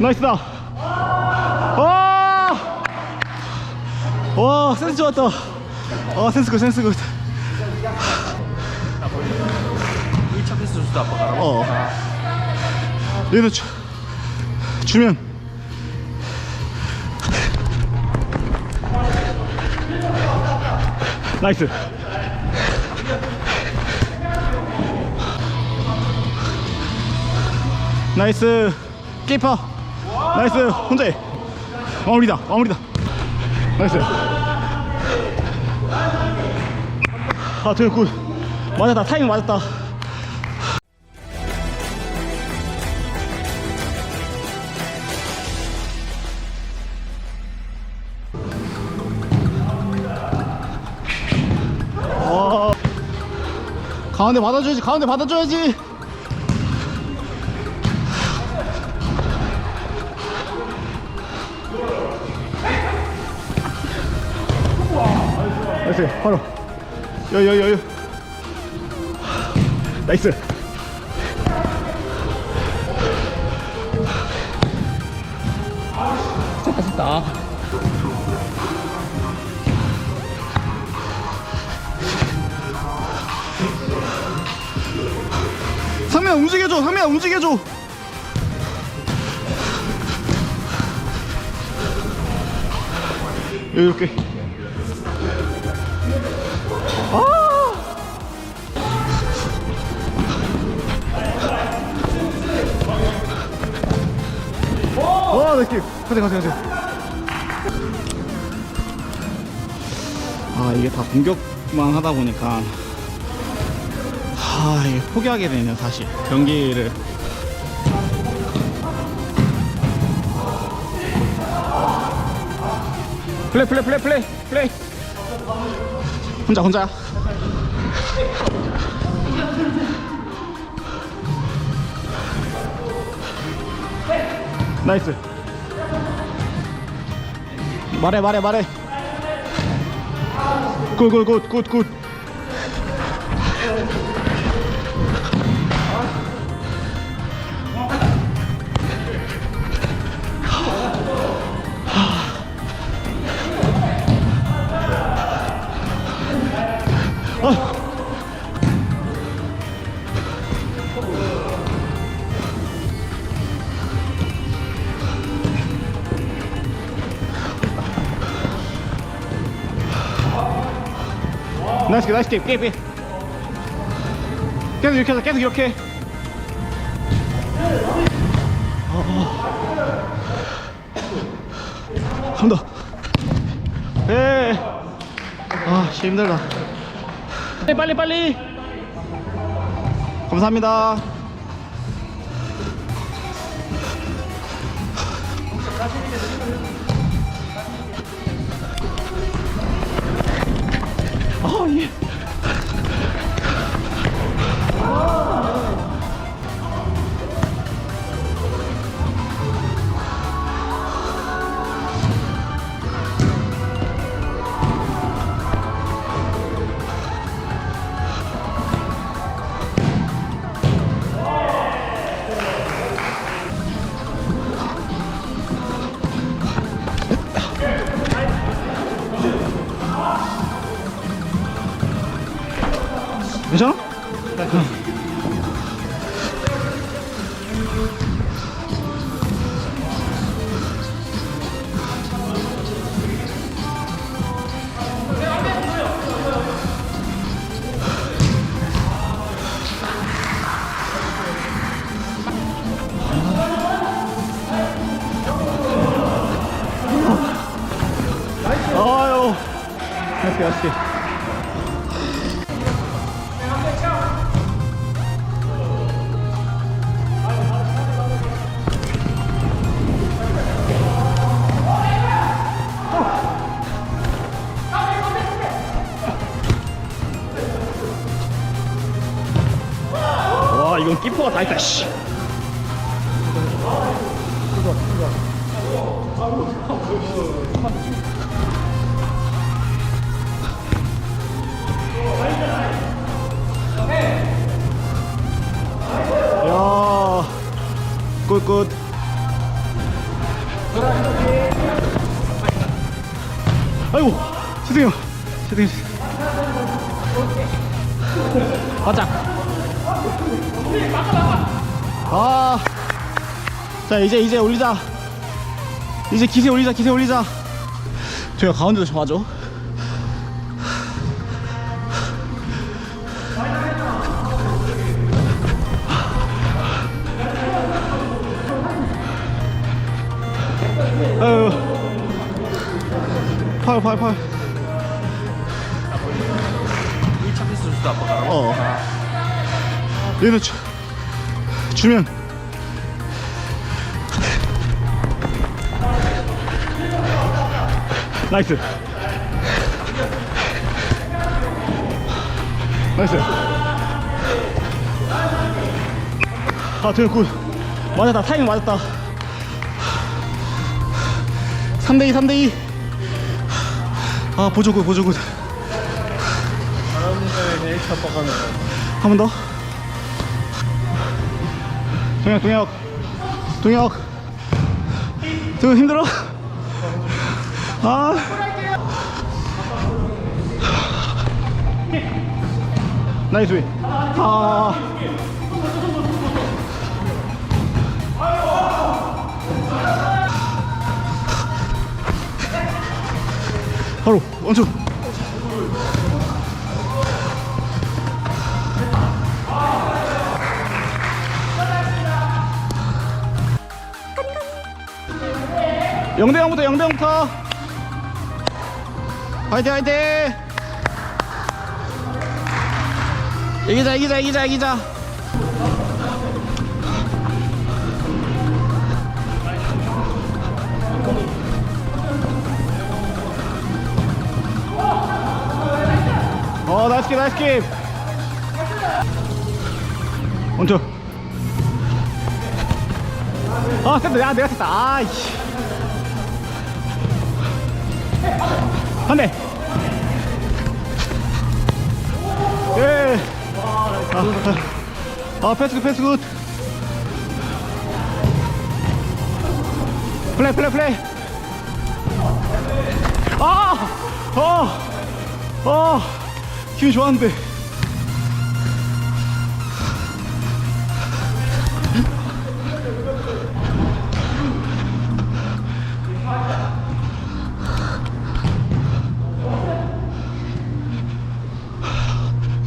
나이스다. 와! 와, 센스 좋았다. 아, 센스 굿, 센스 굿. 1차 패스 주도 아빠가 알아. 어. 얘는 주, 주면. 나이스. 나이스. 키퍼. 나이스. 혼자 해. 마무리다. 마무리다. 나이스. 아, 되게 굿. 맞았다. 타이밍 맞았다. 어. 가운데 받아줘야지 가운데 받아줘야지 나이스 바로. 여유 나이스. 맛있다. 상민아 움직여줘. 상민아 움직여줘. 이렇게 와, 느낌. 가자, 가자, 가자. 아, 이게 다 공격만 하다 보니까 아, 이게 포기하게 되네요, 다시. 경기를. 플레이 플레이 플레이 플레이 플레이. 혼자, 혼자. 나이스. 말해, 말해, 말해. 굿, 굿, 굿, 굿, 굿. 나이스, 나이스 게임, 게임, 게임. 계속 이렇게 하자, 계속 이렇게. 한 더. 예. 아, 씨, 힘들다. 빨리, 빨리, 빨리. 감사합니다. 아, 예. 괜찮아? 아유, 맛있게 맛 이건 키퍼가 다 있다 씨. 야 굿굿 아이고 죄송해요 죄송해요 바짝. 아. 자, 이제, 이제 올리자. 이제 기세 올리자, 기세 올리자. 저희가 가운데도 잡아줘. 아유. 팔, 팔, 팔. 얘는 주, 주면. 나이스. 나이스. 아 되게 굿. 맞았다. 타이밍 맞았다. 3대2 3대2 아 보조굿 보조굿. 잘하는데 1차 아빠가는. 한번 더. 동혁, 동혁, 동혁. 동혁 힘들어? 아. 나이스 위. 아. 바로 원투. 영대 형부터 영대 형부터. 화이팅 화이팅. 이기자 이기자 이기자 이기자. 어 나이스 킵 나이스 킵. 원투. 아 셌다 야 내가 셌다. 아이씨 한대 예. 아, 아 패스 굿 패스 굿 플레이 플레이 플레이 아! 어! 어! 기분 좋았는데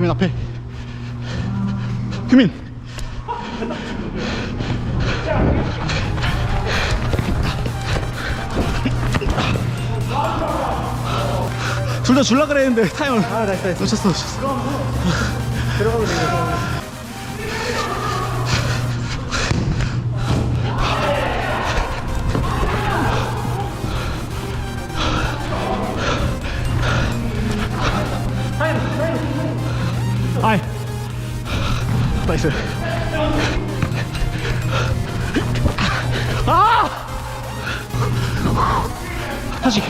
규민 앞에. 규민. 둘 다 줄라 그랬는데 타임을. 아 나이스 나이스 놓쳤어 놓쳤어. 들어가면 되겠 나이스 아 다시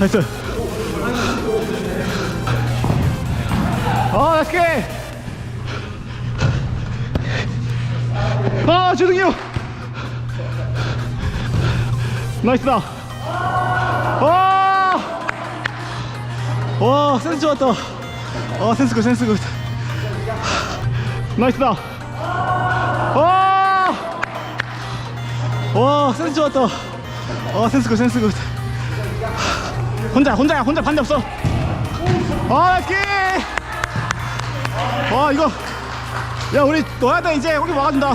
나이스. 아 나이스. 게임 아 주둥이요. 나이스다 와, 센스 좋았다. 아, 센스 굿, 센스 굿. 나이스다. 와! 와, 센스 좋았다. 아, 센스 굿, 센스 굿. 혼자, 혼자야, 혼자 반대 없어. 아, 나이스! 와, 이거. 야, 우리 넣어야 돼, 이제. 우리 막아준다.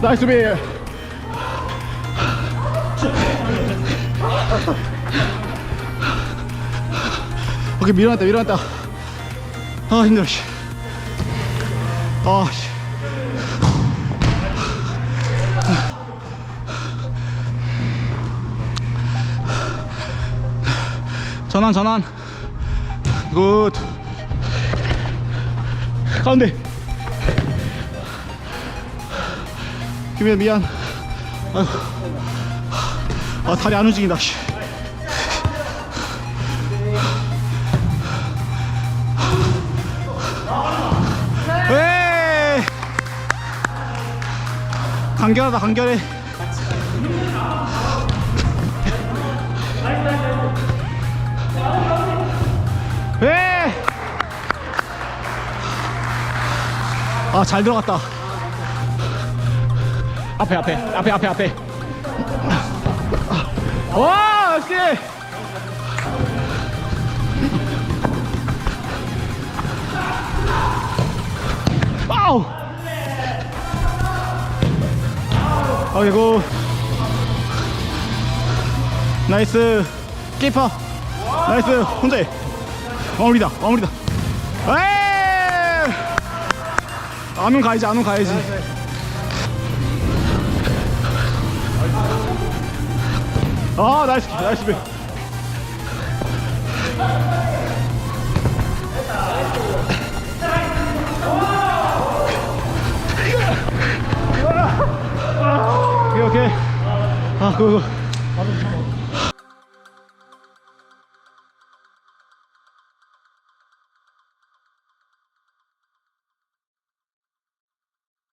나이스 비. 오케이 밀어놨다 밀어놨다. 아 힘들어 씨. 아 씨. 전환 전환. 굿. 가운데. 김현 미안. 아휴. 아 다리 안 움직인다 에 간결하다 간결해 에 아, 잘 들어갔다. 앞에, 앞에, 앞에, 앞에, 앞에. 와 역시 아우. 아이고 나이스. 키퍼. 나이스. 혼자 해. 마무리다 마무리다. 에이! 안면 가야지 안면 가야지 아 나이스 킥, 나이스 백 오케이 오케이 아 그거.